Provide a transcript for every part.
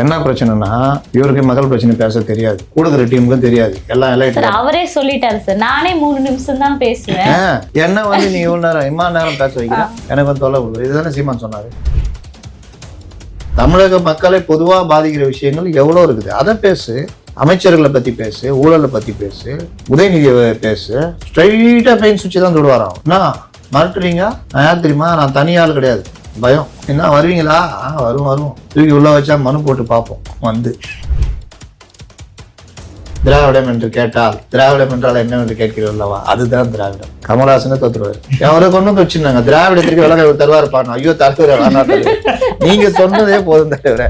என்ன பிரச்சனைனா இவருக்கு மகள் பிரச்சனை பேச தெரியாது. கூடுதல் டீமுக்கும் தெரியாது. எல்லாம் அவரே சொல்லிட்டாரு சார். நானே மூணு நிமிஷம் தான் பேசுவேன். என்ன வந்து நீ இவ்வளவு நேரம் இம்மா நேரம் பேச வைக்கிற? எனக்கு வந்து தொலை கொடுக்குற இதுதானே சீமான் சொன்னாரு? தமிழக மக்களை பொதுவா பாதிக்கிற விஷயங்கள் எவ்வளவு இருக்குது? அதை பேசு. அமைச்சர்களை பத்தி பேசு ஊழலை பத்தி பேசு உதயநிதியை பேசு. ஸ்ட்ரைட்டா பெயின் சுவிட்ச் தான் தொடுவாராம் என்ன? மிரட்டுறீங்க? நான் யார் தெரியுமா? நான் தனி ஆள் கிடையாது. பயம். என்ன வருவீங்களா? ஆ வரும் வரும். தூக்கி உள்ள வச்சா மனு போட்டு பார்ப்போம். வந்து. திராவிடம் என்று கேட்டால் திராவிடம் என்றால் என்னவென்று கேட்கிறல்லவா அதுதான் திராவிடம். கமலஹாசனே தோத்துருவாரு. அவரை கொண்டு வந்து வச்சிருந்தாங்க. திராவிடத்திற்கு விலக தருவார் ஐயோ தலைவர் வேணா நீங்க சொன்னதே போதும் தலைவரே.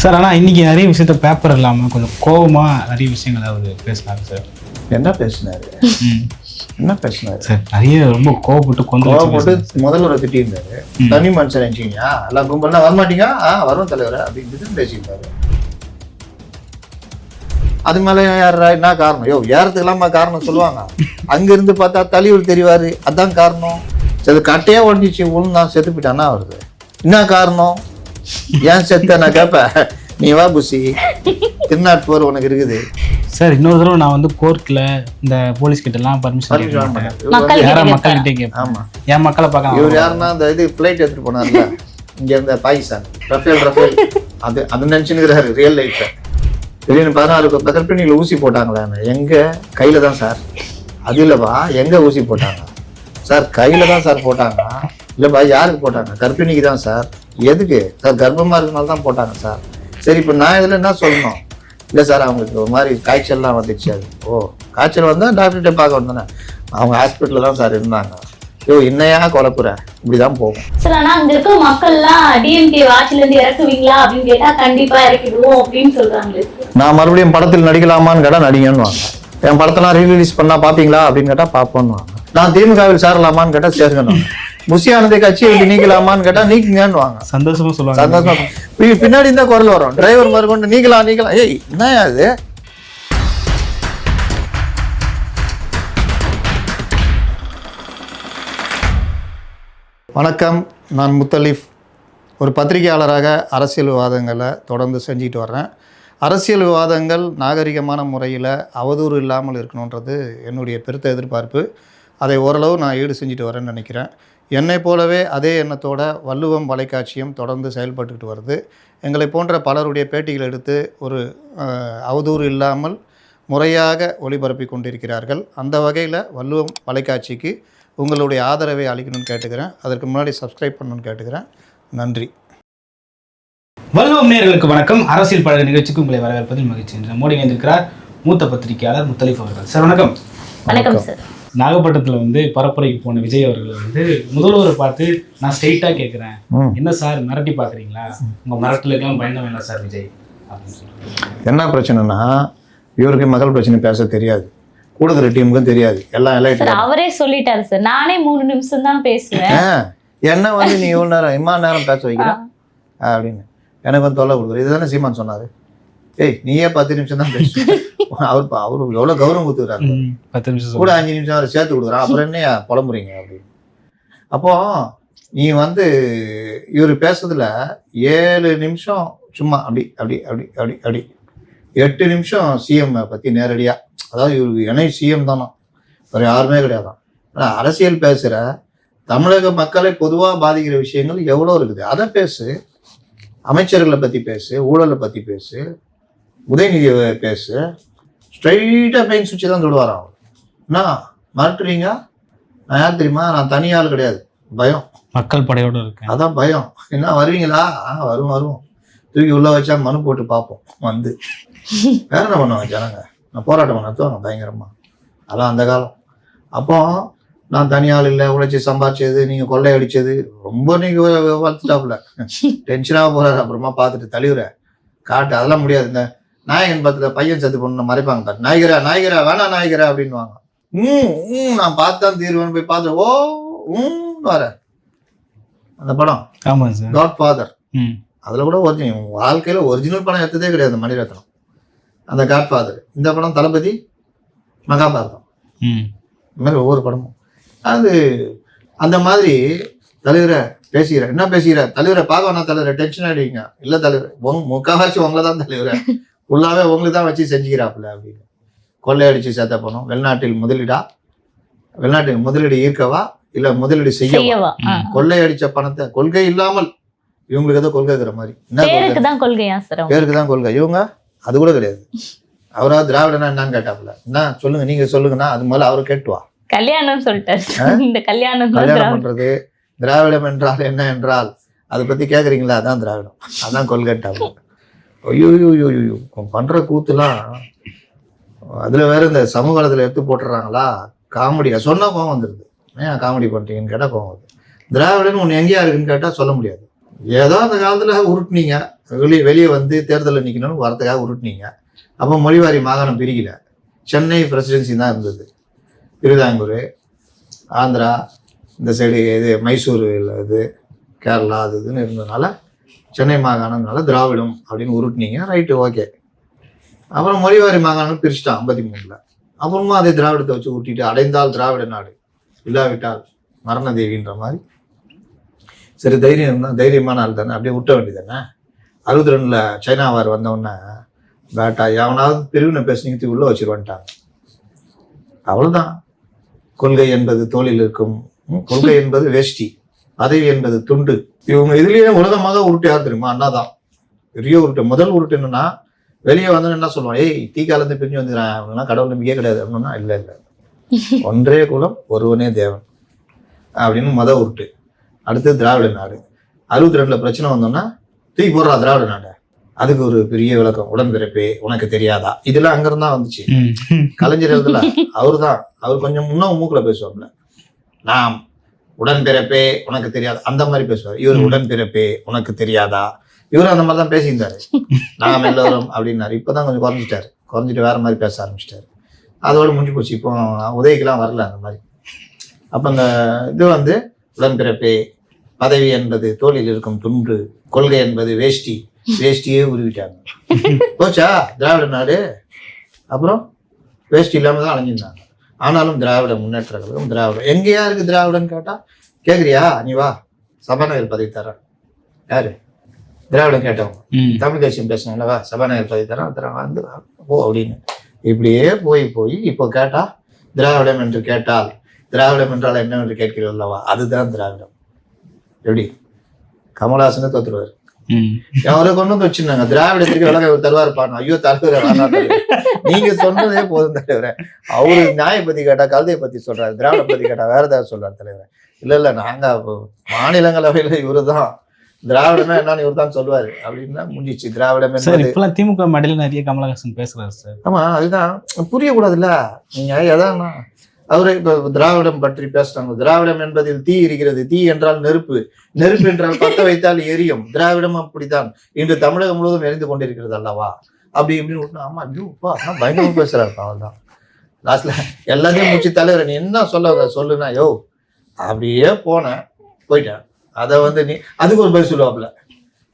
சார் ஆனால் இன்னைக்கு நிறைய விஷயத்த பேப்பர் இல்லாமல் கொஞ்சம் கோவமா நிறைய விஷயங்கள் அவர் பேசினாரு சார். என்ன பேசினாரு. என்ன பேசினாரு சார் நிறைய ரொம்ப கோவப்பட்டு கொண்டு கோவப்பட்டு முதல்வரை திட்டியிருந்தாரு. தனி மனுஷன் நினைச்சீங்க எல்லாம் கும்பல்னா வரமாட்டீங்க ஆ வரும் தலைவரே அப்படின்னு பேசியிருந்தாரு. அது மேல என்ன காரணம்? யோ ஏறதுக்கு இல்லாம காரணம் சொல்லுவாங்க. அங்க இருந்து பார்த்தா தலைவர் தெரிவாரு. அதான் காரணம். சரி அது கட்டையா உடஞ்சிச்சு உளுந்தான் செத்து போயிட்டானா வருது. என்ன காரணம்? ஏன் செத்த நான் கேட்பேன் நீ வா புசி. திருநாட் போர் உனக்கு இருக்குது. சார் இன்னொரு தடவை நான் வந்து கோர்ட்ல இந்த போலீஸ் கிட்ட எல்லாம் பர்மிஷன் வந்து- மக்கள் யாரா கிட்ட மக்கள்கிட்டே கேட்பேன். ஆமா. என் மக்களை பார்க்க இவர் யாருன்னா இந்த இது ஃப்ளைட் எடுத்துட்டு போனார்ல. இங்க இருந்த பாகிஸ்தான் ரஃபேல் ரஃபேல். அது அது நினைச்சுன்னு ரியல் லைஃப்ல திடீர்னு பதினாறு கர்ப்பிணியில் ஊசி போட்டாங்களான்னு. எங்க? கையில தான் சார். அது இல்லப்பா எங்க ஊசி போட்டாங்க? சார் கையில தான் சார் போட்டாங்க. இல்லப்பா யாருக்கு போட்டாங்க? கர்ப்பிணிக்கு தான் சார். எதுக்கு? சார் கர்ப்பமா இருக்கனால தான் போட்டாங்க சார். சரி இப்போ நான் இதில் என்ன சொல்லணும்? இல்லை சார் அவங்களுக்கு ஒரு மாதிரி காய்ச்சல்லாம் வந்துடுச்சு அது. ஓ காய்ச்சல் வந்தால் டாக்டர்கிட்ட பார்க்க வந்தானே அவங்க ஹாஸ்பிட்டலில் தான் சார் இருந்தாங்க. ஐயோ என்னையா குழப்புற இப்படிதான் போகும். சார் ஆனா அங்க இருக்க மக்கள்லாம் டிஎம்கே ஆட்சில இருந்து இறக்குவீங்களா? அப்படின்னு கேட்டா கண்டிப்பா இறக்கிடுவோம் அப்படின்னு சொல்றாங்களே. சார். நான் மறுபடியும் படத்தில் நடிக்கலாமான்னு கேட்டா நடிங்கன்னு வாங்க என் படத்தெல்லாம் ரீரிலீஸ் பண்ணா பாப்பீங்களா அப்படின்னு கேட்டா பாப்போன்னு வாங்க நான் திமுகவில் சேரலாமான்னு கேட்டா சேருங்கன்னு முசி ஆனந்தை கட்சியை விட்டு நீக்கலாமான்னு கேட்டா நீக்குங்கன்னு வாங்க சந்தோஷமா சொல்லுவாங்க. சந்தோஷமா பின்னாடி இந்த குரல் வரும். டிரைவர் மாதிரி கொண்டு நீக்கலாம் நீக்கலாம். ஏய் என்ன அது? வணக்கம். நான் முத்தலீஃப் ஒரு பத்திரிகையாளராக அரசியல் விவாதங்களை தொடர்ந்து செஞ்சுட்டு வர்றேன். அரசியல் விவாதங்கள் நாகரிகமான முறையில் அவதூறு இல்லாமல் இருக்கணுன்றது என்னுடைய பெருத்த எதிர்பார்ப்பு. அதை ஓரளவு நான் ஈடு செஞ்சுட்டு வரேன்னு நினைக்கிறேன். என்னை போலவே அதே எண்ணத்தோட வள்ளுவம் வலைக்காட்சியும் தொடர்ந்து செயல்பட்டுக்கிட்டு வருது. எங்களை போன்ற பலருடைய பேட்டிகள் எடுத்து ஒரு அவதூறு இல்லாமல் முறையாக ஒளிபரப்பி கொண்டிருக்கிறார்கள். அந்த வகையில் வள்ளுவம் வலைக்காட்சிக்கு உங்களுடைய ஆதரவை அளிக்கணும்னு கேட்டுக்கிறேன். அதற்கு முன்னாடி சப்ஸ்கிரைப் பண்ணணும்னு கேட்டுக்கிறேன். நன்றி. வல்லுவம் நேயர்களுக்கு வணக்கம். அரசியல் பழக நிகழ்ச்சிக்கு உங்களை வரவேற்பதில் மகிழ்ச்சி. என்று மோடி இணைந்திருக்கிறார் மூத்த பத்திரிகையாளர் முத்தலீஃப் அவர்கள். சார் வணக்கம் வணக்கம். சார். நாகப்பட்டினத்தில் வந்து பரப்புரைக்கு போன விஜய் அவர்கள் வந்து முதல்வரை பார்த்து நான் ஸ்ட்ரெயிட்டாக கேட்குறேன். என்ன சார் மிரட்டி பார்க்குறீங்களா உங்கள் மிரட்டலுக்கெல்லாம் பயந்த வேண்டாம் சார் விஜய் என்ன பிரச்சனைனா இவருக்கு மகள் பிரச்சனை பேச தெரியாது. கூடுதல் டீமுக்கும் தெரியாது. எல்லாம் எல்லாம் சார் அவரே சொல்லிட்டாரு சார். நானே மூணு நிமிஷம் தான் பேசுவேன். என்ன வந்து நீ இவ்வளோ நேரம் இம்மா நேரம் பேச வைக்கிற? அப்படின்னு. எனக்கு வந்து தொல்லை கொடுக்குற இதுதானே சீமான் சொன்னாரு? ஏய் நீயே பத்து நிமிஷம் தான் பேசு. அவர் அவரு எவ்வளோ கௌரவம் கொடுத்துக்கிறாரு. பத்து நிமிஷம் கூட. அஞ்சு நிமிஷம் அவரை சேர்த்து கொடுக்குறான் அப்புறம் என்னையா புலம்புறீங்க அப்படின்னு. அப்போ நீ வந்து இவர் பேசுறதுல ஏழு நிமிஷம் சும்மா அப்படி அப்படி அப்படி அப்படி அப்படி. எட்டு நிமிஷம் சிஎம் பற்றி நேரடியாக அதாவது இவருக்கு இணை சிஎம் தானோ? வேறு யாருமே கிடையாதான். ஆனால் அரசியல் பேசுகிற தமிழக மக்களை பொதுவாக பாதிக்கிற விஷயங்கள் எவ்வளோ இருக்குது? அதை பேசு. அமைச்சர்களை பற்றி பேசு ஊழலை பற்றி பேசு. உதயநிதியை பேசு. ஸ்ட்ரைட்டாக பெயின் சுவிட்ச் தான் தொடுவாராம் என்ன? மிரட்டுறீங்க நான் யார் தெரியுமா? நான் தனி ஆள் கிடையாது. பயம். மக்கள் படையோட இருக்கேன். அதான் பயம். என்ன வருவீங்களா? ஆ வரும் வரும் தூக்கி உள்ள வச்சா மனு போட்டு பார்ப்போம். வந்து. வேற என்ன பண்ணுவாங்க ஜனங்க? நான் போராட்டம் நடத்துவாங்க பயங்கரமா. அதான் அந்த காலம். அப்போ நான் தனியாள் இல்லை உழைச்சி சம்பாதிச்சது நீங்க கொள்ளை அடிச்சது ரொம்ப நீங்க வளர்த்துட்டாப்புல. டென்ஷனாக போறாரு. அப்புறமா பார்த்துட்டு தளிவுற காட்டு அதெல்லாம் முடியாது. இந்த நாயகன் பத்துல பையன் செத்து பொண்ணு மறைப்பாங்க பாரு. நாயகரா நாயகரா வேணா நாயகரா அப்படின்னுவாங்க. ம் ம் நான் பார்த்தான் தீர்வேன்னு போய் பார்த்து ஓ ம் வர. அந்த படம். ஆமாம் சார். காட் ஃபாதர் அதில் கூட ஒரிஜினல் வாழ்க்கையில் ஒரிஜினல் படம் எடுத்ததே கிடையாது மணிரத்னம். அந்த காட் ஃபாதர் இந்த படம் தளபதி மகாபாரதம். ம் இந்த மாதிரி ஒவ்வொரு படமும். அது அந்த மாதிரி தலைவரை பேசுகிற என்ன பேசுகிற? தலைவரை பார்க்க வேணாம் தலைவரை டென்ஷன் ஆயிடுவீங்க. இல்ல தலைவர் உங்க முக்கால்வாசி உங்களை தான் தலைவரை ஃபுல்லாவே உங்களுக்கு தான் வச்சு செஞ்சுக்கிறாப்புல அப்படின்னு. கொள்ளையடிச்சு சேர்த்த பணம் வெளிநாட்டில் முதலீடா? வெளிநாட்டில் முதலீடு ஈர்க்கவா? இல்ல முதலீடு செய்யவா. கொள்ளையடிச்ச பணத்தை கொள்கை இல்லாமல் இவங்களுக்கு ஏதோ கொள்கைங்கிற மாதிரி. பேருக்கு தான் கொள்கையா சார்? பேருக்கு தான் கொள்கை. இவங்க? அது கூட கிடையாது. அவரா திராவிடனா என்னன்னு கேட்டாப்புல. என்ன? சொல்லுங்க. நீங்க சொல்லுங்கன்னா அது முதல்ல அவரு கேட்டுவா? கல்யாணம் சொல்லிட்டாரு. இந்த கல்யாணம் கல்யாணம் பண்றது திராவிடம் என்றால் என்ன என்றால் அதை பத்தி கேக்குறீங்களா? அதான் திராவிடம். அதான் கொள்கைட்டாப்புல. ஐயோ ஐயோ ஐயோ, கூத்துலாம் அதில் வேற இந்த சமூகத்துல எடுத்து போட்டுறாங்களா? காமெடியா? சொன்னால் கோவம் வந்துடுது ஏன் காமெடி பண்ணுறீங்கன்னு கேட்டால் கோவம் வருது. திராவிடன் ஒன்று எங்கேயா இருக்குன்னு கேட்டால் சொல்ல முடியாது. ஏதோ அந்த காலத்தில் உருட்டுனீங்க. வெளியே வெளியே வந்து தேர்தலில் நிற்கணும்னு வரத்துக்காக உருட்டுனீங்க. அப்போ மொழிவாரி மாகாணம் பிரிக்கல. சென்னை பிரசிடென்சி தான் இருந்தது. திருவிதாங்கூர் ஆந்திரா இந்த சைடு இது மைசூர் இது கேரளா அது இதுன்னு இருந்ததுனால சென்னை மாகாணம்னால திராவிடம் அப்படின்னு உருட்டினீங்க. ரைட்டு ஓகே அப்புறம் மொழிவாரி மாகாணம் பிரிச்சுட்டான் ஐம்பத்தி மூணில் அப்புறமா அதை திராவிடத்தை வச்சு ஊட்டிட்டு அடைந்தால் திராவிட நாடு இல்லாவிட்டால் மரண தேவின்ற மாதிரி. சரி தைரியம் இருந்தால் தைரியமான ஆள் தானே அப்படியே விட்ட வேண்டியது தானே அறுபத்தி ரெண்டில் சைனாவார் வந்தவுடனே பேட்டா எவனாவது பிரிவினை பேசுனீங்க உள்ளே வச்சுருவன்ட்டாங்க. அவ்வளோதான் கொள்கை என்பது தோளில் இருக்கும் கொள்கை என்பது வேஷ்டி. பதவி என்பது துண்டு. இவங்க இதுலயே உலகமாக உருட்டு யார் தெரியுமா? அண்ணாதான். பெரிய உருட்டு. முதல் உருட்டு என்னன்னா வெளியே வந்து என்ன சொல்லுவான்? ஏய் தீக்காலேருந்து பிரிஞ்சு வந்துடுறேன் அப்படின்னா கடவுள் நம்பிக்கையே கிடையாது. அப்படின்னா இல்லை இல்லை ஒன்றே குலம் ஒருவனே தேவன். அப்படின்னு மத உருட்டு. அடுத்து திராவிட நாடு. அறுபத்தி ரெண்டுல பிரச்சனை வந்தோம்னா தூக்கி போடுறா திராவிட நாடு. அதுக்கு ஒரு பெரிய விளக்கம். உடன்பிறப்பே உனக்கு தெரியாதா? இதெல்லாம் அங்கிருந்தா வந்துச்சு. கலைஞர் எழுதல. அவர் தான் அவர் கொஞ்சம் முன்ன மூக்குல பேசுவாப்ல நாம் உடன்பிறப்பே உனக்கு தெரியாது அந்த மாதிரி பேசுவார். இவர். உடன்பிறப்பே உனக்கு தெரியாதா? இவர் அந்த மாதிரி தான் பேசியிருந்தாரு. நாம் எல்லோரும் அப்படின்னாரு. இப்பதான் கொஞ்சம் குறைஞ்சிட்டாரு. குறைஞ்சிட்டு வேற மாதிரி பேச ஆரம்பிச்சிட்டாரு. அதோட முடிஞ்சு போச்சு. இப்போ உதவிக்கெல்லாம் வரல அந்த மாதிரி. அப்ப அந்த இது வந்து உடன்பிறப்பே பதவி என்பது தோளில் இருக்கும் துண்டு கொள்கை என்பது வேஷ்டி வேஷ்டியே உருவிட்டாங்க. போச்சா? திராவிட நாடு. அப்புறம் வேஷ்டி இல்லாம தான் அலைஞ்சிருந்தாங்க. ஆனாலும் திராவிட முன்னேற்ற கழகம் திராவிடம் எங்கேயா இருக்கு திராவிடன்னு கேட்டா கேக்குறியா? நீ வா. சபாநாயகர் பதவி தரேன். யாரு? திராவிடம் கேட்டவங்க. தமிழ் தேசியம் பேசினாங்களா சபாநாயகர் பதவி தரேன் தரேன். வந்து போ அப்படின்னு. இப்படியே போய் போய் இப்போ கேட்டா திராவிடம் என்று கேட்டால் திராவிடம் என்றால் என்னவென்று கேட்கிறோம் அல்லவா அதுதான் திராவிடம். எப்படி? கமலஹாசனே தோத்துருவார். அவரை கொண்டு வந்து வச்சிருந்தாங்க. திராவிடத்துக்கு விலக இவர் தருவார் பாருங்க. ஐயோ தலைவர். நீங்க சொன்னதே போதும் தலைவரே. அவரு நியாய பத்தி கேட்டா கழுதையை பத்தி சொல்றாரு. திராவிட பத்தி கேட்டா வேற ஏதாவது சொல்றாரு தலைவர். இல்ல இல்ல நாங்க மாநிலங்களவையில இவரு தான் திராவிடமே என்னன்னு இவர் தான் சொல்லுவாரு. அப்படின்னா முடிஞ்சிச்சு. திராவிடம் இப்பெல்லாம் திமுக மேடையில நிறைய கமலஹாசன் பேசுறாரு சார். ஆமா அதுதான். புரியக்கூடாதுல்ல. நீங்க எதான் அவரு இப்ப திராவிடம் பற்றி பேசுறாங்க. திராவிடம் என்பதில் தீ இருக்கிறது. தீ என்றால் நெருப்பு. நெருப்பு என்றால் பத்த வைத்தால் எரியும். திராவிடம் அப்படித்தான். இன்று தமிழகம் முழுவதும் எரிந்து கொண்டிருக்கிறது அல்லவா? அப்படி இப்படின்னு ஆமா ஐயோப்பா ஆனா பயங்கரமா பேசுறாரு அவன் தான். லாஸ்ட்ல எல்லாத்தையும் முடிச்சு தலைவர் நீ என்ன சொல்ல சொல்லுனா யோ அப்படியே போனேன் போயிட்டேன். அதை வந்து நீ அதுக்கு ஒரு பதில் சொல்லுவாப்புல.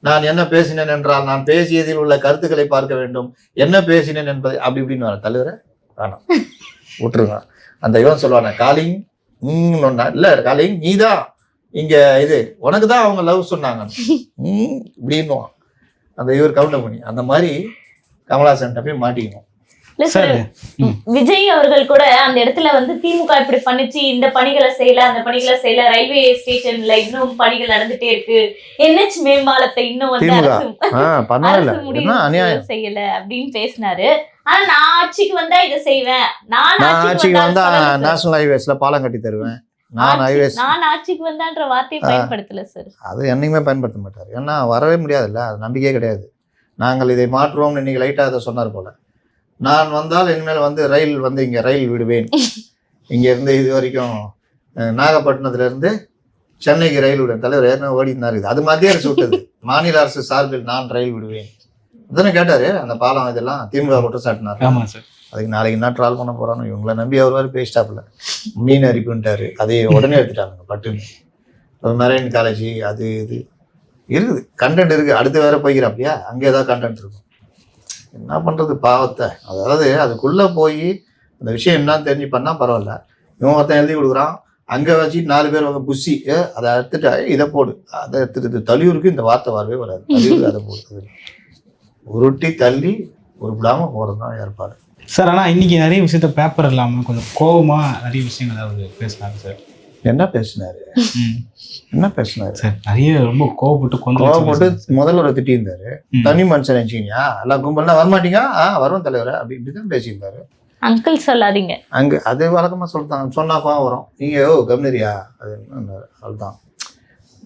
நான் என்ன பேசினேன் என்றால் நான் பேசியதில் உள்ள கருத்துக்களை பார்க்க வேண்டும். என்ன பேசினேன் என்பதை அப்படி இப்படின்னு வர. தலைவரை வேணாம். விட்டுருங்க. அந்த இவன் சொல்லுவானே காலிங் ம் இல்ல காலிங் நீதான் இங்க இது உனக்கு தான் அவங்க லவ் சொன்னாங்க. ம் இப்படின்னுவான். அந்த இவர் கவுண்டர் பண்ணி அந்த மாதிரி கமலாசன் போய் மாட்டிக்கணும். விஜய் அவர்கள் கூட அந்த இடத்துல வந்து திமுக இப்படி பண்ணுச்சு இந்த பணிகளை செய்யல அந்த பணிகளை செய்யல ரயில்வே ஸ்டேஷன்ல இன்னும் பணிகள் நடந்துட்டே இருக்கு. என்ஹெச் மேம்பாலத்தை இன்னும் வந்து. அரசு அநியாயம்? செய்யல அப்படின்னு பேசினாரு. ஆனா நான் ஆட்சிக்கு வந்தா இதை செய்வேன். நான் ஆட்சிக்கு வந்தா. நேஷனல் ஹைவேஸ்ல பாலம் கட்டி தருவேன். நான் ஹைவேஸ் நான் ஆட்சிக்கு வந்தான்ற வார்த்தையை பயன்படுத்தல சார் அது என்னைக்குமே பயன்படுத்த மாட்டார். ஏன்னா வரவே முடியாதுல்ல. அது நம்பிக்கையே கிடையாது. நாங்கள் இதை மாற்றுவோம்னு இன்னைக்கு லைட்டாக அதை சொன்னார் போல. நான் வந்தால் இனிமேல் வந்து ரயில் வந்து இங்கே ரயில் விடுவேன். இங்கே இருந்து இது வரைக்கும் அஹ், நாகப்பட்டினத்துல இருந்து சென்னைக்கு ரயில் விடுவேன். தலைவர் ஏற்கனவே ஓடி இருந்தார் இது. அது மத்திய அரசு விட்டது. மாநில அரசு சார்பில் நான் ரயில் விடுவேன். அதானே கேட்டாரு அந்த பாலம் இதெல்லாம் திமுக குற்றச்சாட்டினார் ஆமா சார் அதுக்கு நாளைக்கு என்ன ட்ரால் பண்ண போறானோ இவங்கள நம்பி அவர் வேறு பேசிட்டாப்புல மீன் அரிப்புன்ட்டாரு. அதை உடனே எடுத்துட்டாங்க பட்டுன்னு. மெரைன் காலேஜ் அது இது. இருக்குது கண்டென்ட் இருக்கு. அடுத்து வேற போய்க்கிறாப்பியா அங்கே ஏதாவது கண்டென்ட் இருக்கும். என்ன பண்றது பாவத்தை? அதாவது அதுக்குள்ள போய் அந்த விஷயம் என்னன்னு தெரிஞ்சு பண்ணா பரவாயில்ல. இவன் ஒருத்தன் எழுதி கொடுக்குறான். அங்க வச்சு நாலு பேர் வந்து புஷி அதை எடுத்துட்டு இதை போடு. அதை எடுத்துட்டு தலியூருக்கு இந்த வார்த்தை வரவே வராது. தலியூருக்கு அதை போடு. உருட்டி தள்ளி உருப்பிடாம போறது தான் ஏற்பாடு சார் ஆனால் இன்னைக்கு நிறைய விஷயத்த பேப்பர் இல்லாமல் கொஞ்சம் கோவமா நிறைய விஷயங்கள் அவர் பேசுனாங்க சார். என்ன பேசினாரு. என்ன பேசினாரு? சார் நிறைய ரொம்ப கோவப்பட்டு கோவப்பட்டு முதல்ல திட்டி இருந்தாரு ம். தனி மனுஷன் நினைச்சீங்க எல்லாம் கும்பல்னா வரமாட்டீங்க ஆ வரும் தலைவரே அப்படி இப்படிதான் பேசியிருந்தாரு. அங்கிள் சொல்லாதீங்க. அங்க அது வழக்கமா சொல்லிட்டாங்க சொன்னா கோவம் வரும். நீங்க ஓ கம்னரியா? அது என்ன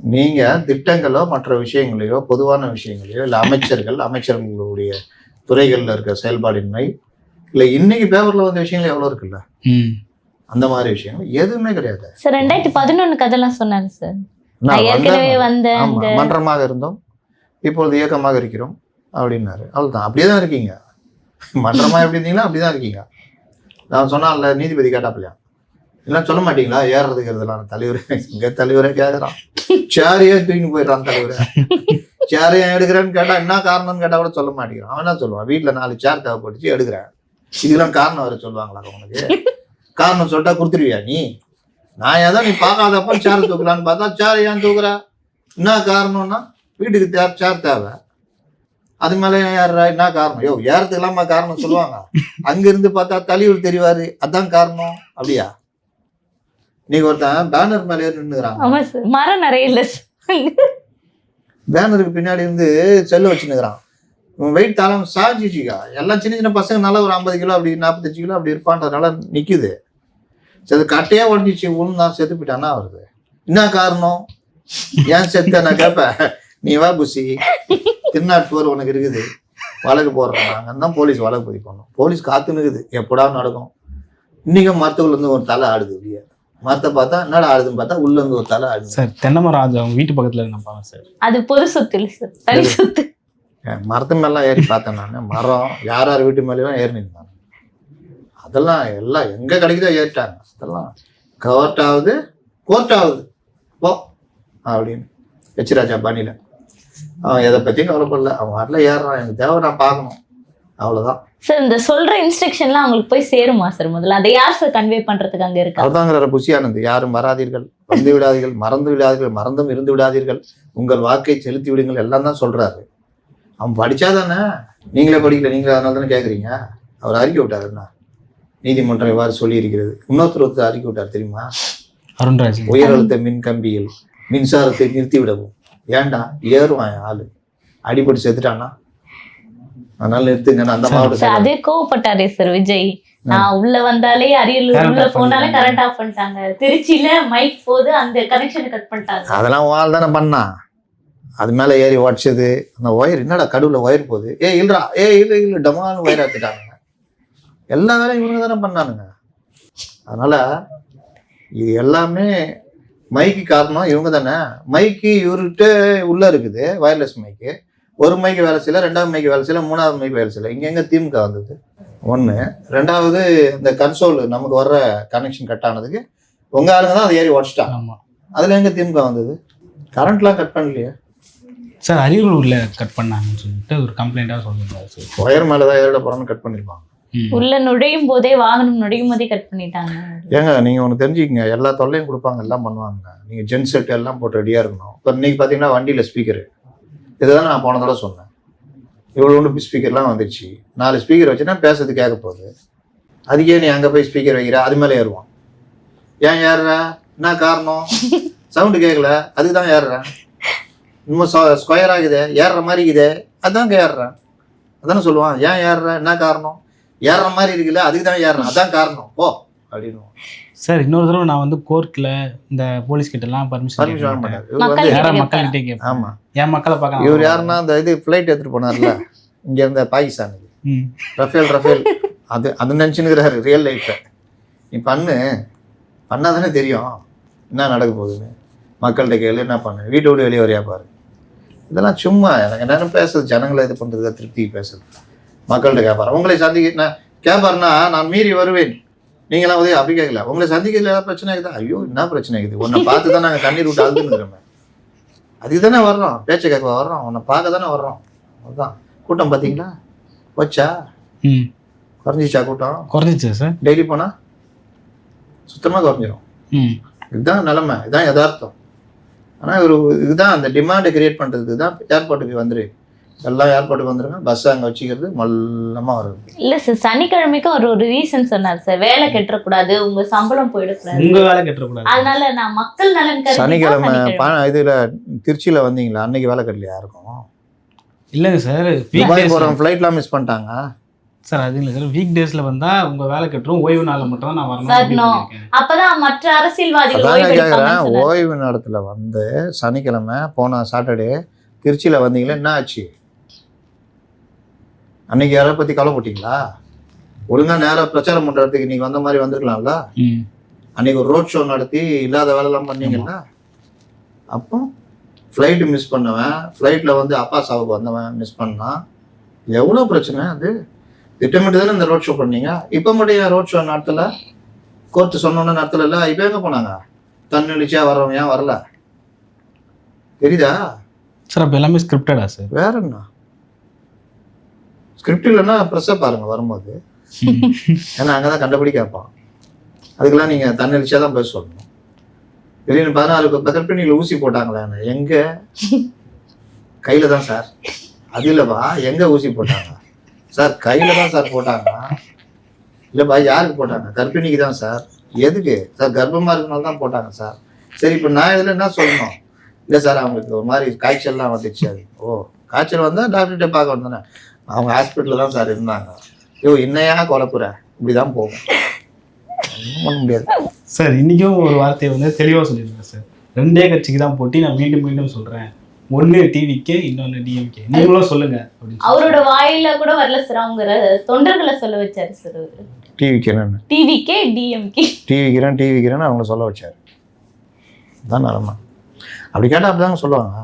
அதுதான் நீங்க திட்டங்களோ மற்ற விஷயங்களையோ பொதுவான விஷயங்களையோ இல்லை அமைச்சர்கள் அமைச்சர்களுடைய துறைகள்ல இருக்க செயல்பாடின்மை இல்லை இன்னைக்கு பேப்பர்ல வந்த விஷயங்கள் எவ்வளவு இருக்குல்ல? ம். அந்த மாதிரி விஷயங்கள் எதுவுமே கிடையாது. சார் ரெண்டாயிரத்தி பதினொன்னு கதைலாம் சொன்னாரு சார். நான் ஏற்கனவே. வந்த மன்றமாக இருந்தோம். இப்பொழுது இயக்கமாக இருக்கிறோம் அப்படின்னாரு. அவ்வளவுதான். அப்படியே தான் இருக்கீங்க. மன்றமா எப்படி இருந்தீங்களோ? அப்படிதான் இருக்கீங்க. நான் சொன்னான்ல நீதிபதி கேட்டாப்பில்லையா எல்லாம் சொல்ல மாட்டீங்களா? ஏறுறதுக்கு இருந்தலாம் தலைவர் இங்க தலைவரே கேட்கறான் சேரையே தூக்கிட்டு போயிடுறான் தலைவரை. சேர் ஏன் எடுக்கிறேன்னு கேட்டா என்ன காரணம்னு கேட்டா கூட சொல்ல மாட்டேங்கிறான். அவன் என்ன சொல்லுவான்? வீட்டுல நாலு சேர் தேவைப்பட்டுச்சு எடுக்கிறேன். இதுக்கெல்லாம் காரணம் வர சொல்லுவாங்களா உனக்கு? காரணம் சொல்லிட்டா கொடுத்துருவியா நீ? நான் ஏதோ நீ பார்க்காதப்ப சேர் தூக்கலான்னு பார்த்தா சேர் ஏன் தூக்குற? என்ன காரணம்னா வீட்டுக்கு தேவை சேர் தேவை. அது மேலே ஏன் ஏறுறா? என்ன காரணம்? யோ ஏறதுக்கெல்லாமா காரணம் சொல்லுவாங்க. அங்க இருந்து பார்த்தா தலைவர் தெரிவாரு. அதான் காரணம். அப்படியா? நீங்க ஒருத்தன் பேனர் மேல ஏறி நின்னுக்கிறான். ஆமா சார் மரம் நிறைய இல்ல பேனருக்கு பின்னாடி இருந்து செல்ல வச்சுன்னுக்குறான். வெயிட் தாளம் சாஞ்சிச்சுக்கா எல்லாம் சின்ன சின்ன பசங்க நல்லா ஒரு ஐம்பது கிலோ அப்படி நாற்பத்தஞ்சு கிலோ அப்படி இருப்பான்றதுனால நிக்குது. சரி கட்டையா உடஞ்சிச்சு உளுந்தான் செத்து போயிட்டானா வருது. என்ன காரணம்? ஏன் செத்த? நான் கேட்பேன் நீ வா புசி திருநாட்டு போர் உனக்கு இருக்குது. வழக்கு போடுறோம். நாங்கள் தான் போலீஸ் வழக்கு பதிவு பண்ணோம். போலீஸ் காத்துன்னு இருக்குது எப்படா நடக்கும்? இன்னைக்கும் மரத்துக்குள்ள இருந்து ஒரு தலை ஆடுது வெளியே மரத்தை பார்த்தா என்னடா ஆடுதுன்னு பார்த்தா உள்ள இருந்து ஒரு தலை ஆடுது. சார் தென்னமரம் அது அவங்க வீட்டு பக்கத்துல இருந்தாங்க சார். அது பொது சொத்து இல்ல சார். தனி சொத்து. மரத்து மேலாம் ஏறி பார்த்தேன் நான். மரம் யார் யார் வீட்டு மேலேயும் ஏறி நின்றாங்க அதெல்லாம் எல்லாம் எங்கே கிடைக்குதோ ஏறிட்டாங்க. அதெல்லாம் கவர்ட் ஆகுது கோர்ட் ஆகுது. போ அப்படின்னு. எச்ராஜா பாணியில் அவன் எதை பற்றியும் கவலைப்படல. அவன் வாட்டில் ஏறுறான். எனக்கு தேவை நான் பார்க்கணும். அவ்வளோதான் சார் இந்த சொல்ற இன்ஸ்ட்ரக்ஷன்லாம் அவங்களுக்கு போய் சேருமா சார் முதல்ல அதை யார் சார் கன்வே பண்றதுக்கு அங்க இருக்கா? அதுதாங்கிற புசியானது யாரும் வராதீர்கள். வந்து விடாதீர்கள் மறந்து விடாதீர்கள் மறந்தும் இருந்து விடாதீர்கள். உங்கள் வாக்கை செலுத்தி விடுங்கள் எல்லாம் தான் சொல்றாரு. அவன் படிச்சாதானே? நீங்களே படிக்கல நீங்களே அதனால தானே கேட்குறீங்க அவர் அறிக்கை விட்டார் என்ன? நீதிமன்றம் இவ்வாறு சொல்லியிருக்கிறது. இன்னொருத்தர் ஒருத்தர் அறிக்கை விட்டார் தெரியுமா? அருண்ராஜ். உயர் அழுத்த மின் கம்பியில் மின்சாரத்தை நிறுத்தி விடவும் ஏன்டா ஏறுவான் ஆளு. அடிபட்டு செத்துட்டானா அதனால நிறுத்துங்க அந்த மாவட்ட சார் செயலாளர். அதே கோவப்பட்டாரே சார் விஜய். நான் உள்ள வந்தாலே அரியலூர் உள்ள போனாலே. கரண்ட் ஆஃப் பண்ணிட்டாங்க. திருச்சியில மைக் போது அந்த கனெக்ஷன் கட் பண்ணிட்டாங்க. அதெல்லாம் வால் தானே பண்ணான் அது மேலே ஏறி உடச்சது. அந்த ஒயர் என்னடா கடுவில் ஒயர் போகுது? ஏ இல்லடா. ஏ இல்லை இல்லை டமான்னு ஒயர் எடுத்துட்டானுங்க. எல்லா வேலையும் இவங்க தானே பண்ணானுங்க. அதனால இது எல்லாமே மைக்கு காரணம் இவங்க தானே. மைக்கு இவர்கிட்ட உள்ள இருக்குது வயர்லெஸ் மைக்கு ஒரு மைக்கு வேலை செய்யல ரெண்டாவது மைக்கு வேலை செய்யல மூணாவது மைக்கு வேலை செய்யல. இங்க எங்க திமுக வந்தது? ஒன்று ரெண்டாவது இந்த கன்சோல் நமக்கு வர்ற கனெக்ஷன் கட் ஆனதுக்கு உங்க ஆளுங்க தான் அதை ஏறி உடச்சிட்டாங்க. ஆமா. அதுல எங்க திமுக வந்தது? கரண்ட்லாம் கட் பண்ணலையே? சார் அரியலூர்ல கட் பண்ணாங்கன்னு சொல்லிட்டு ஒரு கம்ப்ளைண்டாக சொல்லியிருந்தாரு சார். ஒயர் மேல தான் ஏறிட போறோம்னு கட் பண்ணிருப்பாங்க. ம். உள்ள நுழையும் போதே வாகனம் நுழையும் போதே கட் பண்ணிட்டாங்க. ஏங்க நீங்க ஒன்று தெரிஞ்சுக்கங்க. எல்லா தொல்லையும் கொடுப்பாங்க எல்லாம் பண்ணுவாங்க. நீங்க ஜென் செட் எல்லாம் போட்டு ரெடியா இருக்கணும். இப்போ இன்னைக்கு பாத்தீங்கன்னா வண்டியில ஸ்பீக்கர் இதுதான் நான் போன தடவை சொன்னேன். இவ்வளோ ஒன்று ஸ்பீக்கர்லாம் வந்துருச்சு. நாலு ஸ்பீக்கர் வச்சுன்னா பேசுறது கேட்க போகுது அதுக்கே நீ அங்கே போய் ஸ்பீக்கர் வைக்கிற? அது மேலே ஏறுவான். ஏன் ஏறுற? என்ன காரணம்? சவுண்டு கேட்கல அதுக்கு தான் ஏறுறேன். இன்னும் ஸ்கொயர் ஆகுது? ஏறுற மாதிரி இருக்குது? அதுதான் ஏறுறேன். அதானே சொல்லுவான். ஏன் ஏறுற? என்ன காரணம்? ஏறுற மாதிரி இருக்குல்ல? அதுக்கு தான் ஏறுறேன். அதான் காரணம். போ அப்படின்னு சார் இன்னொரு தடவை நான் வந்து கோர்ட்ல இந்த போலீஸ் கிட்ட எல்லாம் பர்மிஷன் யாரா கிட்ட மக்கள்கிட்ட கேட்பேன் ஆமா. என் மக்களை பார்க்கலாம். இவர் யாருன்னா அந்த இது ஃப்ளைட் எடுத்துட்டு போனார்ல. இங்க இருந்த பாகிஸ்தானுக்கு ம். Rafale Rafale. அது அது நினச்சினுக்கிறாரு ரியல் லைஃப்பை நீ பண்ணு. பண்ணாதானே தெரியும். என்ன நடக்க போகுதுன்னு. மக்கள்கிட்ட கேளு என்ன பண்ணு. வீட்டை விட்டு வெளியே வரையா பாரு. இதெல்லாம் சும்மா எனக்கு என்னென்ன பேசுறது? ஜனங்களை இது பண்ணுறது திருப்தி பேசுறது? மக்கள்கிட்ட கேட்பாரு உங்களை சந்திக்க நான் கேட்பாருன்னா நான் மீறி வருவேன். நீங்களாம் உதவி அப்படி கேட்கல. உங்களை சந்திக்கிறதுல ஏதாவது பிரச்சனை இருக்குதா? ஐயோ என்ன பிரச்சனை இருக்குது? உன்னை பார்த்து தான் நாங்கள் கண்ணீர் விட்டு அழுதுன்னு அதுக்கு தானே வர்றோம். பேச்சை கேட்க வர்றோம்? உன்னை பார்க்க தானே வர்றோம். அதுதான் கூட்டம் பார்த்தீங்களா? போச்சா? ம். குறைஞ்சிச்சா கூட்டம்? குறைஞ்சிச்சா சார்? டெய்லி போனால் சுத்தமாக குறைஞ்சிரும். ம். இதுதான் நிலைமை. இதுதான் யதார்த்தம். ஆனால் இவர் இதுதான் அந்த டிமாண்டை கிரியேட் பண்ணுறதுக்கு தான் ஏர்போர்ட்டுக்கு வந்துரு எல்லாம் ஏர்போர்ட்டுக்கு வந்துருங்க. பஸ் அங்கே வச்சுக்கிறது மல்லமாக வருது. இல்ல சார் சனிக்கிழமைக்கும் ஒரு ஒரு ரீசன் சொன்னார் சார் வேலை கெட்டக்கூடாது உங்க சம்பளம் போயிடக்கூடாது. உங்க வேலை கெட்டக்கூடாது அதனால நான் மக்கள் நலன் சனிக்கிழமை. இதில் திருச்சியில் வந்தீங்களா? அன்னைக்கு வேலை கட்டலையா இருக்கும்? இல்லைங்க சார் துபாய் போகிறவங்க ஃப்ளைட்லாம் மிஸ் பண்ணிட்டாங்க. சார் அது இல்லை சார் வீக் டேஸ்ல வந்தா உங்க வேலை கட்டுரும் ஓய்வு நாள்ல மட்டும் தான் நான் வரணும். அப்பதான் மற்ற அரசியல்வாதிகள். ஓய்வு நேரத்தில் வந்து சனிக்கிழமை போன சாட்டர்டே திருச்சியில் வந்தீங்களே? என்ன ஆச்சு? அன்னைக்கு யாரை பற்றி கவலைப்பட்டீங்களா? ஒழுங்கா நேரா பிரச்சாரம் பண்ணுறதுக்கு நீங்கள் வந்த மாதிரி வந்திருக்கலாம்ல. அன்னைக்கு ஒரு ரோட் ஷோ நடத்தி இல்லாத வேலைலாம் பண்ணீங்கல்ல? அப்போ ஃப்ளைட்டு மிஸ் பண்ணவன் ஃப்ளைட்டில் வந்து அப்பா சாவுக்கு வந்தவன் மிஸ் பண்ணான். எவ்வளோ பிரச்சனை அது? திட்டமிட்டு தானே இந்த ரோட் ஷோ பண்ணீங்க? இப்போ மட்டும் ஏன் ரோட் ஷோ நடத்தல? கோர்ட்டு சொன்னோன்னு நடத்தல இப்போ எங்கே போனாங்க? தன்னெழுச்சியாக வர்றவன் ஏன் வரல? தெரியுதா? சார் அப்ப எல்லாமே ஸ்கிரிப்டடா சார்? வேற என்ன? ஸ்கிரிப்ட் இல்லைன்னா ப்ரெஸ்ஸை பாருங்க வரும்போது. ஏன்னா அங்கே தான் கண்டபடி கேட்பான் அதுக்கெல்லாம் நீங்கள் தன்னெழுச்சியாக தான் பேச சொல்லணும். திடீர்னு பதினாறு பக்கப்பிணியில் ஊசி போட்டாங்களே எங்கே? கையில் தான் சார். அது இல்லைப்பா எங்கே ஊசி போட்டாங்க? சார் கையில் தான் சார் போட்டாங்க. இல்லைப்பா யாருக்கு போட்டாங்க? கர்ப்பிணிக்கு தான் சார். எதுக்கு? சார் கர்ப்பமாக இருக்கனால தான் போட்டாங்க சார். சரி இப்போ நான் இதில் என்ன சொல்லணும்? இல்லை சார் அவங்களுக்கு ஒரு மாதிரி காய்ச்சல்லாம் வந்துச்சு. அது ஓ காய்ச்சல் வந்தால் டாக்டர்கிட்ட பார்க்க வந்தேன். அவங்க ஹாஸ்பிட்டலில் தான் சார் இருந்தாங்க. ஐயோ என்னையா குழப்புற இப்படி தான் போகும். ஒன்றும் பண்ண முடியாது. சார் இன்னைக்கும் ஒரு வார்த்தையை வந்து தெளிவா சொல்லியிருக்கேன் சார் ரெண்டே கட்சிக்கு தான் போட்டி நான் மீண்டும் மீண்டும் சொல்றேன். ஒன்னு டிவிக்கே இன்னொன்னு டிஎம்கே நீங்களும் சொல்லுங்க அவரோட வாயில கூட வரல சார் அவங்க தொண்டர்களை சொல்ல வச்சாரு சார் அவரு. டிவி கிரண் டிவிக்கே டிஎம்கே டிவி கிரண் டிவி கிரண் அவங்கள சொல்ல வச்சார். தான் நிலமை அப்படி கேட்டால் அப்படி தாங்க சொல்லுவாங்க.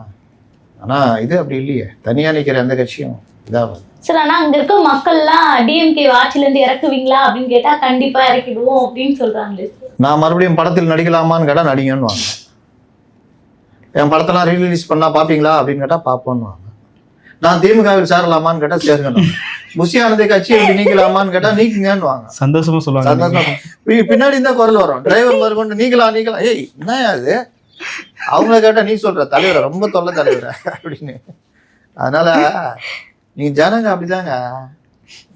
ஆனால் இது அப்படி இல்லையே. தனியாக நிற்கிற எந்த கட்சியும் இதாகும் சார் ஆனா அங்க இருக்க மக்கள்லாம் டிஎம்கே ஆட்சில இருந்து இறக்குவீங்களா அப்படின்னு கேட்டா கண்டிப்பா இறக்கிடுவோம் அப்படின்னு சொல்றாங்களே சார் நான் மறுபடியும் படத்தில் நடிக்கலாமான்னு கேட்டால் நடிங்கன்னு வாங்க என் படத்தெல்லாம் ரீரிலீஸ் பண்ணா பார்ப்பீங்களா அப்படின்னு கேட்டால் பார்ப்போன்னு வாங்க நான் திமுகவில் சேரலாமான்னு கேட்டால் சேருங்கன்னு புஷியானதை கட்சி நீக்கலாமான்னு கேட்டால் நீக்குங்கன்னு வாங்க சந்தோஷமா சொல்லுவாங்க. சந்தோஷமா பின்னாடி இருந்தா குரல் வரும். டிரைவர் மாதிரி கொண்டு நீங்களா நீங்களா ஏய் என்ன அது? அவங்கள கேட்டா நீ சொல்ற தலைவரை ரொம்ப தொல்லை தலைவரை அப்படின்னு. அதனால நீங்க ஜனங்க அப்படிதாங்க.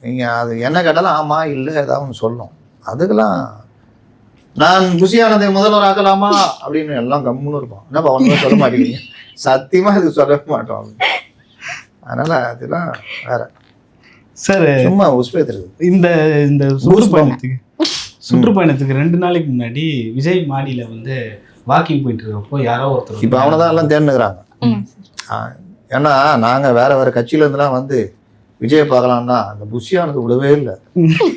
நீங்க அது என்ன கேட்டாலும் ஆமா இல்லை ஏதாவது ஒன்று சொல்லும். அதுக்கெல்லாம் நான் குஷியானதை முதல்வர் ஆக்கலாமா அப்படின்னு எல்லாம் கம்முன்னு இருப்போம். என்னப்பா ஒன்றுமே சொல்ல மாட்டேங்கிறீங்க? சத்தியமா இது சொல்ல மாட்டோம். அதனால அதெல்லாம் வேற. சார் சும்மா உஸ்பேத்துறது இந்த இந்த. சுற்றுப்பயணத்துக்கு சுற்றுப்பயணத்துக்கு ரெண்டு நாளைக்கு முன்னாடி விஜய் மாடியில வந்து வாக்கிங் போயிட்டு இருக்கப்போ யாரோ ஒருத்தர் இப்போ அவனை தான் எல்லாம் தேர்ந்துக்கிறாங்க ஏன்னா நாங்கள் வேற வேற கட்சியில இருந்துலாம் வந்து விஜய பார்க்கலாம்னா அந்த புஷியானது விடவே இல்லை.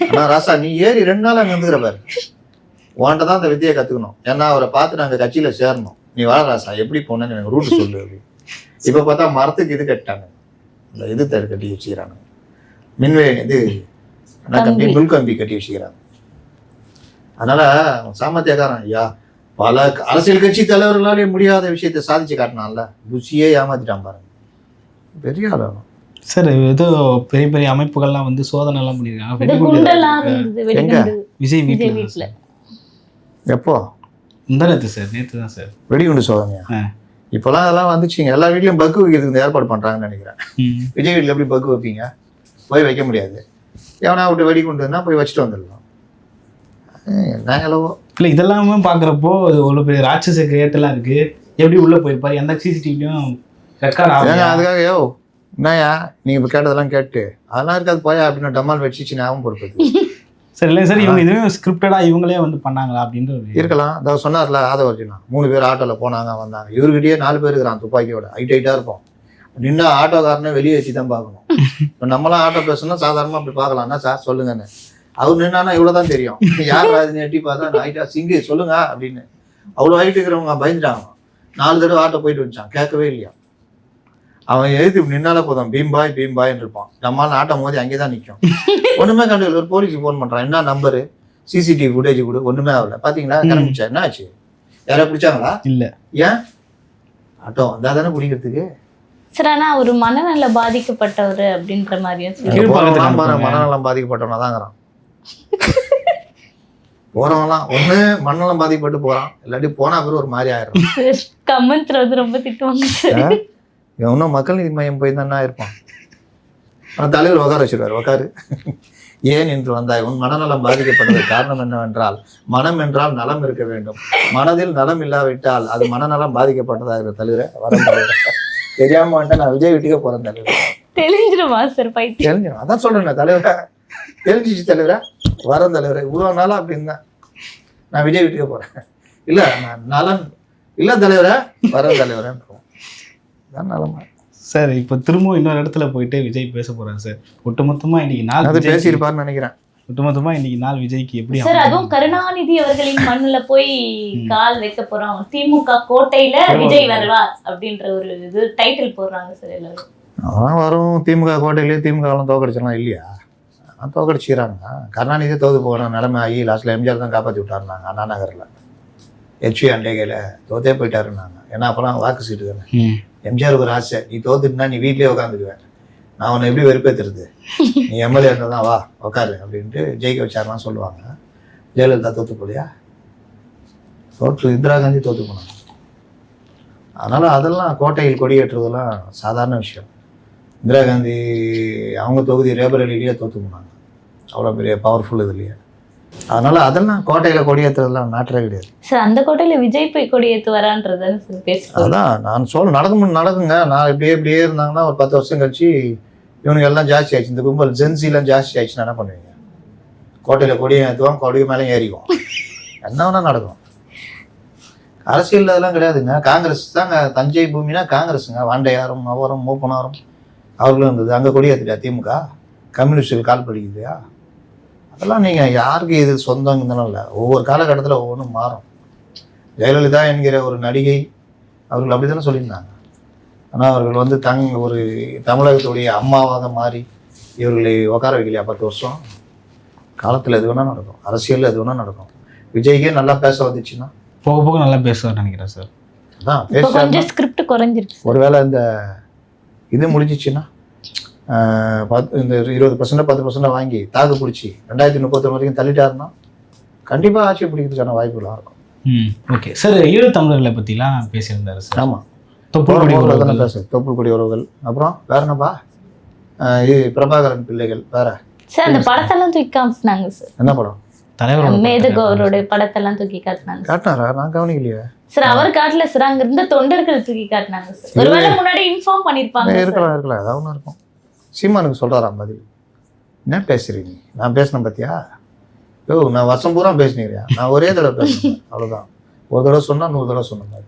ஆனால் ராசா நீ ஏறி ரெண்டு நாள் அங்கே இருந்துக்கிற பாரு. உன்கிட்ட தான் அந்த வித்தியை கற்றுக்கணும் ஏன்னா அவரை பார்த்து நாங்கள் கட்சியில் சேரணும். நீ வா ராசா எப்படி போனேன்னு எனக்கு ரூட் சொல்லு அப்படின்னு இப்போ பார்த்தா மரத்துக்கு இது கட்டாங்க இந்த இது தரு கட்டி வச்சுக்கிறாங்க. மின்வே இது கம்பி. மின் கம்பி. கட்டி வச்சுக்கிறாங்க. அதனால சாமர்த்தியக்காரன் ஐயா பல அரசியல் கட்சி தலைவர்களாலே முடியாத விஷயத்தை சாதிச்சு காட்டினான்ல. புஷியே ஏமாத்திட்டான் பாருங்க. பெரிய ஆள் அவன். சார் ஏதோ பெரிய பெரிய அமைப்புகள்லாம் வந்து சோதனை எல்லாம். இருந்தது வெடிகுண்டு விஜய் வீட்டுல. எப்போ? முந்தானத்து சார் நேத்து தான் சார். வெடிகுண்டு சோதனையா. இப்போலாம் அதெல்லாம் வந்துச்சுங்க. எல்லா வீட்லயும் பக்கு வைக்கிறதுக்கு ஏற்பாடு பண்றாங்கன்னு நினைக்கிறேன். விஜய் வீட்டில் எப்படி பக்கு வைப்பீங்க? போய் வைக்க முடியாது. எவனா விட்டு வெடிகுண்டுன்னா போய் வச்சுட்டு வந்துடலாம். என்ன எவ்வளவோ இல்ல இதெல்லாமே பாக்குறப்போ இது ஒரு பெரிய ராட்சச கிரியேட்டெல்லாம் இருக்கு. எப்படி உள்ள போயிருப்பாரு? எந்த சிசிடிவியும் ரெக்கார்ட் ஏங்க அதுக்காக யோ என்னயா நீங்க இப்போ கேட்டதெல்லாம் கேட்டு. அதெல்லாம் இருக்காது போயா அப்படின்னு டமால் வச்சுச்சு ஞாபகம் பொறுப்பது. சரி இல்லை சார் இவங்க இதுவே ஸ்கிரிப்டடா இவங்களே வந்து பண்ணாங்களா அப்படின்ற ஒரு இருக்கலாம். அதாவது சொன்னார்ல ஆதவர்ஜுனா. மூணு பேர் ஆட்டோவில் போனாங்க வந்தாங்க. இவர்கிட்டயே நாலு பேர் இருக்கிறான் துப்பாக்கியோட. ஹைட் ஹைட்டாக இருப்போம். நின்னா ஆட்டோக்காரனை வெளியே வச்சு தான் பார்க்கணும். இப்போ நம்மளாம் ஆட்டோ பேசணும்னா சாதாரணமாக அப்படி பார்க்கலாம்னா சார் சொல்லுங்கன்னு. அவர் நின்னானா இவ்வளோ தான் தெரியும் யார் அது எட்டி பார்த்தா ஹைட்டா சிங்கு சொல்லுங்க அப்படின்னு. அவ்வளோ ஹைட் இருக்கிறவங்க பயந்துட்டாங்க. நாலு தடவை ஆட்டோ போயிட்டு வந்துச்சான் கேட்கவே இல்லையா? அவன் எழுதி நின்னால போதும். பீம்பாய் பீம்பாய்ன்னு இருப்பான். நம்மளால ஆட்டம் மோதி அங்கே தான் நிற்கும் ஒன்றுமே கண்டு ஒரு போலீஸுக்கு ஃபோன் பண்ணுறான் என்ன நம்பரு சிசிடிவி ஃபுட்டேஜ் கொடு. ஒன்றுமே ஆகல. பார்த்தீங்களா. கிளம்பிச்சா என்ன ஆச்சு யாரா பிடிச்சாங்களா? இல்ல. ஏன்? ஆட்டோ வந்தால் தானே பிடிக்கிறதுக்கு? சார் ஆனா ஒரு மனநல பாதிக்கப்பட்டவர் அப்படின்ற மாதிரியும். மனநலம் பாதிக்கப்பட்டவனா தாங்கிறான் போறவங்கலாம் ஒண்ணு மண்ணெல்லாம் பாதிக்கப்பட்டு போறான். இல்லாட்டி போனா பிறகு ஒரு மாதிரி ஆயிடும் கமெண்ட்ஸ்ல வந்து ரொம்ப திட்டுவாங்க சார். இவன் இன்னும் மக்கள் நீதி மையம் போய் தானே இருப்பான். ஆனால் தலைவர் உட்கார வச்சிருவார் உட்காரு. ஏன் என்று வந்தாய்? உன் மனநலம் பாதிக்கப்பட்டது காரணம் என்னவென்றால் மனம் என்றால் நலம் இருக்க வேண்டும். மனதில் நலம் இல்லாவிட்டால் அது மனநலம் பாதிக்கப்பட்டதாக தலைவர்? வர தலைவர் தெரியாம வந்துட்டு நான் விஜய் வீட்டுக்கே போறேன் தலைவர். பைத்தியம்? தெரிஞ்சிடும் அதான் சொல்றேன் தலைவரா. தெரிஞ்சிச்சு தலைவரா. வரேன் தலைவரா. இவ்வளோ நாளா அப்படின்னு தான் நான் விஜய் வீட்டுக்கே போறேன். இல்ல நான் நலன். இல்ல தலைவரா வரேன் தலைவரேன்றோம் இதான் நலமா. சார் இப்போ திரும்பவும் இன்னொரு இடத்துல போயிட்டு விஜய் பேச போறாரு சார். ஒட்டுமொத்தமா இன்னைக்கு நாள் அது பேசியிருப்பாருன்னு நினைக்கிறேன். ஒட்டுமொத்தமா இன்னைக்கு நாள் விஜய்க்கு எப்படி சார்? அதுவும் கருணாநிதி அவர்களின் மண்ணுல போய் கால் வைக்க போறோம். திமுக கோட்டையில விஜய் வருவார். அப்படின்ற ஒரு இது டைட்டில் போடுறாங்க சார் எல்லாரும். அவன் வரும். திமுக கோட்டையிலேயே திமுக எல்லாம் தோக்கடிச்சிடலாம் இல்லையா? அவன் தோக்கடிச்சிக்கிறாங்க கருணாநிதியே தோத்து போன நிலைமை ஆகி லாஸ்ட்ல எம்ஜிஆர் தான் காப்பாற்றி விட்டாருனாங்க அண்ணா நகரில். ஹெச்வி அண்டேகையில் தோத்தே போயிட்டாருன்னாங்க. ஏன்னா அப்போலாம் வாக்கு சீட்டு தானே. ம். எம்ஜிஆருக்கு ஒரு ஆசை. நீ தோத்துட்டுனா நீ வீட்லயே உட்காந்துக்குவேன் நான் உன்னை எப்படி வெறுப்பேத்துறது? நீ எம்எல்ஏ இருந்தால் தான் வா உட்காரு அப்படின்ட்டு ஜெயிக்க வச்சாருலாம் சொல்லுவாங்க. ஜெயலலிதா தோத்து போலியா? தோற்று இந்திரா காந்தி தோத்து போனாங்க. அதனால் அதெல்லாம் கோட்டையில் கொடியேற்றுறதெல்லாம் சாதாரண விஷயம். இந்திரா காந்தி அவங்க தொகுதி ரேபரலிலேயே தோற்று போனாங்க. அவ்வளோ பெரிய பவர்ஃபுல் இதுலையே அதனால் அதெல்லாம் கோட்டையில் கொடியேற்றுறதுலாம் மேட்டரே கிடையாது. சார் அந்த கோட்டையில விஜய் போய் சார் பேசுறோம் அதான் நான் சொல்ல நடக்கும் நடக்குங்க. நான் இப்படியே இப்படியே இருந்தாங்கன்னா ஒரு பத்து வருஷம் கழிச்சு இவனுங்க எல்லாம் ஜாஸ்தி ஆயிடுச்சு. இந்த கும்பல் ஜென்சிலாம் ஜாஸ்தி ஆயிடுச்சுன்னா என்ன பண்ணுவீங்க? கோட்டையில் கொடியை ஏற்றுவான் கொடிய மேலே ஏறிக்குவோம். என்ன வேணா நடக்கும். அரசியல் அதெல்லாம் கிடையாதுங்க. காங்கிரஸ் தாங்க தஞ்சை பூமினா காங்கிரஸுங்க வாண்டையாரும் அவரும் மூப்பனாரும் அவர்களும் இருந்தது. அங்கே கொடி ஏற்றுட்டா திமுக? கம்யூனிஸ்டுகள் கால் படிக்குதுயா? அதெல்லாம் நீங்கள் யாருக்கு இது சொந்தம் இல்லை. ஒவ்வொரு காலகட்டத்தில் ஒவ்வொன்றும் மாறும். ஜெயலலிதா என்கிற ஒரு நடிகை அவர்கள் அப்படி தானே சொல்லியிருந்தாங்க. ஆனால் அவர்கள் வந்து தங் ஒரு தமிழகத்துடைய அம்மாவாக மாறி இவர்களை உட்கார வைக்கலையா? பத்து வருஷம். காலத்தில் எது வேணால் நடக்கும். அரசியலில் எது வேணால் நடக்கும். விஜய்க்கே நல்லா பேச வந்துச்சுன்னா? போக போக நல்லா பேசுவார் நினைக்கிறேன் சார். அதான் இப்ப பேச கொஞ்சம் ஸ்கிரிப்ட் குறைஞ்சிருக்கு சார். ஒருவேளை இந்த இது முடிஞ்சிச்சுன்னா? பத்து இந்த இருபது பர்சன்ட் பத்து பர்சன்ட் வாங்கி தாக்கு பிடிச்சி ரெண்டாயிரத்தி முப்பத்தொன்று வரைக்கும் தள்ளிட்டாருன்னா கண்டிப்பாக ஆட்சி பிடிக்கிறதுக்கான வாய்ப்புகளாக இருக்கும் ம் ஓகே. சார் ஈழத்தமிழர்களை பற்றிலாம் பேசியிருந்தாரு சார். ஆமாம் தொப்புள் கொடி தானே உறவுகள். பேசு தொப்புள் கொடி உறவுகள். அப்புறம் வேற என்னப்பா? இது பிரபாகரன் பிள்ளைகள். வேற. சார் அந்த படத்தெல்லாம் தூக்கி காமிச்சினாங்க சார். என்ன படம்? தலைவரோட மேதுகு அவருடைய படத்தெல்லாம் தூக்கி காட்டினாங்க காட்டினாரா? நான் கவனிக்கலையே. சார் அவர் காட்டல சார் அங்க இருந்த தொண்டர்கள் தூக்கி காட்டினாங்க சார். ஒருவேளை முன்னாடி இன்ஃபார்ம் பண்ணிருப்பாங்க சார். இருக்கலாம் இருக்கலாம். ஏதாவது ஒன்று இருக்கும். சீமானுக்கு சொல்கிறாராம் பதில்? என்ன பேசுகிறீங்க நீ? நான் பேசினேன் பார்த்தியா யோ நான் வருஷம் பூரா பேசினீங்க நான் ஒரே தடவை பேசுனேன். அவ்வளோதான் ஒரு தடவை சொன்னால் நூறு தடவை சொன்ன மாதிரி.